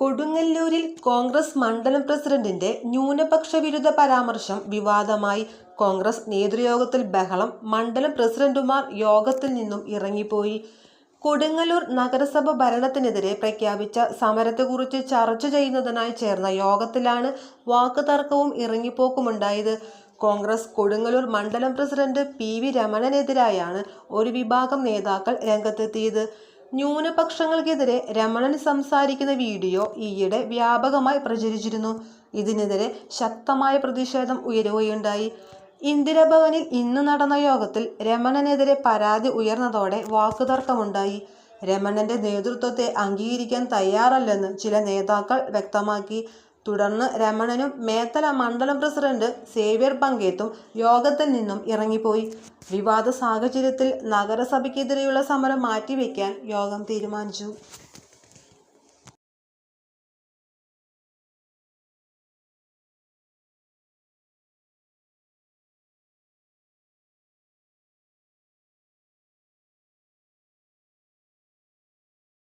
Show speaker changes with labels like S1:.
S1: കൊടുങ്ങല്ലൂരിൽ കോൺഗ്രസ് മണ്ഡലം പ്രസിഡന്റിന്റെ ന്യൂനപക്ഷ വിരുദ്ധ പരാമർശം വിവാദമായി. കോൺഗ്രസ് നേതൃയോഗത്തിൽ ബഹളം മണ്ഡലം പ്രസിഡന്റുമാർ യോഗത്തിൽ നിന്നും ഇറങ്ങിപ്പോയി. കൊടുങ്ങല്ലൂർ നഗരസഭ ഭരണത്തിനെതിരെ പ്രഖ്യാപിച്ച സമരത്തെക്കുറിച്ച് ചർച്ച ചെയ്യുന്നതിനായി ചേർന്ന യോഗത്തിലാണ് വാക്കുതർക്കവും ഇറങ്ങിപ്പോക്കുമുണ്ടായത്. കോൺഗ്രസ് കൊടുങ്ങല്ലൂർ മണ്ഡലം പ്രസിഡന്റ് പി വി രമണനെതിരായാണ് ഒരു വിഭാഗം നേതാക്കൾ രംഗത്തെത്തിയത്. ന്യൂനപക്ഷങ്ങൾക്കെതിരെ രമണൻ സംസാരിക്കുന്ന വീഡിയോ ഈയിടെ വ്യാപകമായി പ്രചരിച്ചിരുന്നു. ഇതിനെതിരെ ശക്തമായ പ്രതിഷേധം ഉയരുകയുണ്ടായി. ഇന്ദിരാഭവനിൽ ഇന്ന് നടന്ന യോഗത്തിൽ രമണനെതിരെ പരാതി ഉയർന്നതോടെ വാക്കുതർക്കമുണ്ടായി. രമണന്റെ നേതൃത്വത്തെ അംഗീകരിക്കാൻ തയ്യാറല്ലെന്ന് ചില നേതാക്കൾ വ്യക്തമാക്കി. തുടർന്ന് രമണനും മേത്തല മണ്ഡലം പ്രസിഡന്റ് സേവ്യർ പങ്കേത്തും യോഗത്തിൽ നിന്നും ഇറങ്ങിപ്പോയി. വിവാദ സാഹചര്യത്തിൽ നഗരസഭയ്ക്കെതിരെയുള്ള സമരം മാറ്റിവെക്കാൻ യോഗം തീരുമാനിച്ചു.